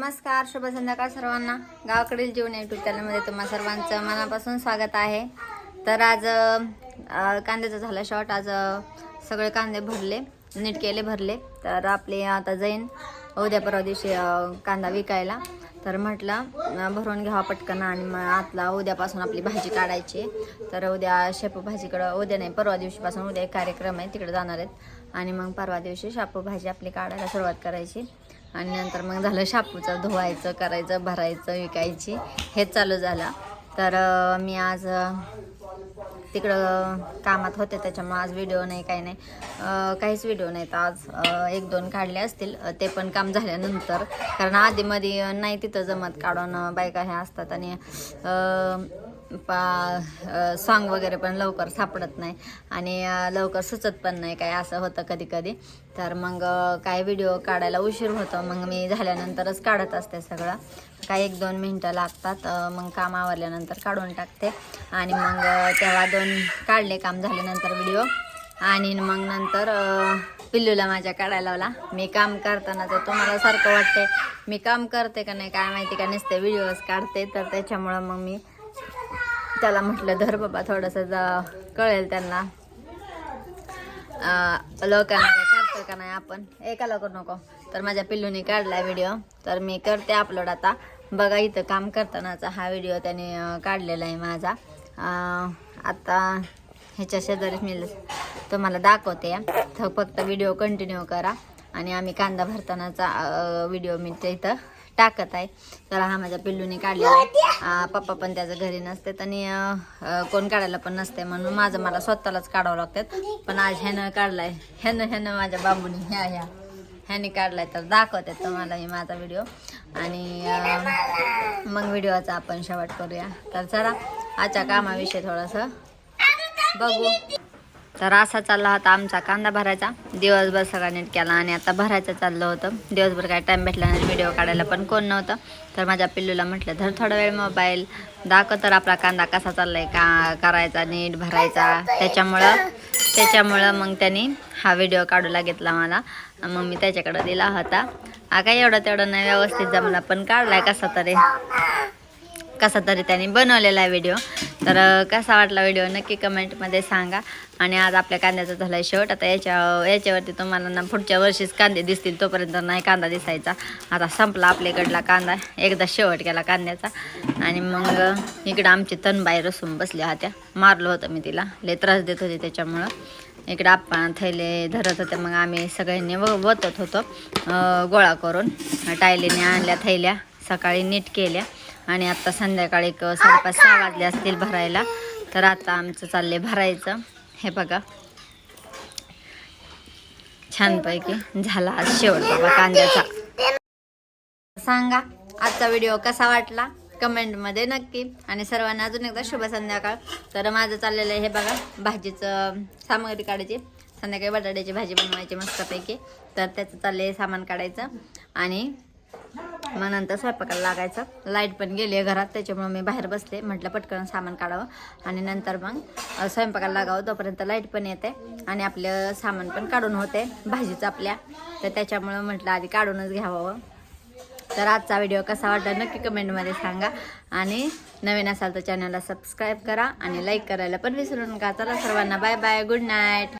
नमस्कार शुभ संध्याकाळ सर्वांना. गावाकडील जीवन युट्यूब चॅनलमध्ये तुम्हा सर्वांचं मनापासून स्वागत आहे. तर आज कांद्याचं झालं शॉर्ट आज सगळे कांदे भरले नीट केले भरले. तर आपले आता जाईन उद्या परवा दिवशी कांदा विकायला. तर म्हटलं भरून घ्यावा पटकन आणि मग आतला उद्यापासून आपली भाजी काढायची. तर उद्या शेपू भाजीकडं उद्या नाही परवा दिवशीपासून उद्या एक कार्यक्रम आहे तिकडे जाणार आहेत. आणि मग परवा दिवशी शापू भाजी आपली काढायला सुरुवात करायची. आणि नंतर मग झालं शापूचं धुवायचं करायचं भरायचं विकायची. हेच चालू झालं. तर मी आज तिकडं कामात होते त्याच्यामुळं आज व्हिडिओ नाही काही नाही. काहीच व्हिडिओ नाहीत आज. एक दोन काढले असतील. ते पण काम झाल्यानंतर. कारण आधीमध्ये नाही तिथं जमत काढून बायका ह्या असतात आणि पा सॉंग वगैरे पण लवकर सापडत नाही. आणि लवकर सुचत पण नाही काय असं होतं कधी कधी तर मग काय व्हिडिओ काढायला उशीर होतो. मग मी झाल्यानंतरच काढत असते सगळं. काय एक दोन मिनटं लागतात मग काम आवरल्यानंतर काढून टाकते. आणि मग तेव्हा दोन काढले काम झाल्यानंतर व्हिडिओ आणि मग नंतर पिल्लूला माझ्या काढायला लावला. मी काम करताना तर तुम्हाला सारखं वाटते मी काम करते का नाही काय माहिती का नसते व्हिडिओज काढते. तर त्याच्यामुळं मग मी त्याला म्हटलं धर बाबा थोडंसं कळेल त्यांना. लोकांना करतो का नाही आपण? एका लवकर नको? तर माझ्या पिल्लूने काढला व्हिडिओ. तर मी करते अपलोड आता. बघा इथं काम करतानाचा हा व्हिडिओ त्याने काढलेला आहे माझा. आता ह्याच्या शेजारीच मी तुम्हाला दाखवते. तर फक्त व्हिडिओ कंटिन्यू करा. आणि आम्ही कांदा भरतानाचा व्हिडिओ मी ते इथं टाकत आहे. चला हा माझ्या पिल्लूने काढलेला आहे. पप्पा पण त्याच्या घरी नसते आणि कोण काढायला पण नसते म्हणून माझं मला स्वतःलाच काढावं लागतात पण आज ह्यानं काढलाय. ह्यानं ह्यानं माझ्या बाबूने ह्या ह्या. ह्याने काढलाय तर दाखवतात तुम्हाला हे माझा व्हिडिओ आणि मग व्हिडिओचा आपण शेवट करूया. तर चला आजच्या कामाविषयी थोडंसं बघू. तर असा चालला होता आमचा कांदा भरायचा. दिवसभर सगळा नीट केला आणि आता भरायचं चाललं होतं. दिवसभर काय टाईम भेटला नाही व्हिडिओ काढायला पण कोण नव्हतं. तर माझ्या पिल्लूला म्हटलं धर थोडा वेळ मोबाईल दाखव तर आपला कांदा कसा चाललाय का करायचा नीट भरायचा. त्याच्यामुळं त्याच्यामुळं मग त्यांनी हा व्हिडिओ काढूला घेतला मला. मग मी त्याच्याकडं दिला होता. हा काय एवढं तेवढं नाही व्यवस्थित जमला पण काढलाय कसा तरी. कसा तरी त्यांनी बनवलेला आहे व्हिडिओ तर कसा वाटला व्हिडिओ नक्की कमेंटमध्ये सांगा. आणि आज आपल्या कांद्याचा झाला आहे शेवट. आता याच्या याच्यावरती तुम्हाला ना पुढच्या वर्षीच कांदे दिसतील तोपर्यंत नाही कांदा दिसायचा. आता संपला आपल्याकडला कांदा. एकदा शेवट केला कांद्याचा. आणि मग इकडं आमची तनबाई रसून बसल्या होत्या. मारलं होतं मी तिला. लय त्रास देत होते त्याच्यामुळं. इकडे आपण थैले धरत होते. मग आम्ही सगळ्यांनी व वतत होतो गोळा करून. टायलीने आणल्या थैल्या. सकाळी नीट केल्या. आणि आता संध्याकाळी एक साडेपाच सहा वाजले असतील भरायला तर आता आमचं चाललंय भरायचं. हे बघा. छानपैकी झाला आज शेवट बाबा कांद्याचा. सांगा आजचा व्हिडिओ कसा वाटला? कमेंटमध्ये नक्की. आणि सर्वांना अजून एकदा शुभ संध्याकाळ. तर माझं चाललेलं आहे हे बघा भाजीचं सामग्री काढायची. संध्याकाळी बटाट्याची भाजी बनवायची मस्तपैकी. तर त्याचं चाललं आहे सामान काढायचं. आणि मग नंतर स्वयंपाकाला लागायचं. लाइट पण गेली आहे घरात त्याच्यामुळं मी बाहेर बसले. म्हटलं पटकन सामान काढावं. आणि नंतर मग स्वयंपाकाला लागावं. तोपर्यंत लाइट पण येते. आणि आपलं सामान पण काढून होते. भाजीचं आपल्या. तर त्याच्यामुळं म्हटलं आधी काढूनच घ्यावं. तर आजचा व्हिडिओ कसा वाटला नक्की कमेंटमध्ये सांगा. आणि नवीन असाल तर चॅनलला सबस्क्राईब करा. आणि लाईक करायला पण विसरू नका. चला सर्वांना बाय बाय गुड नाईट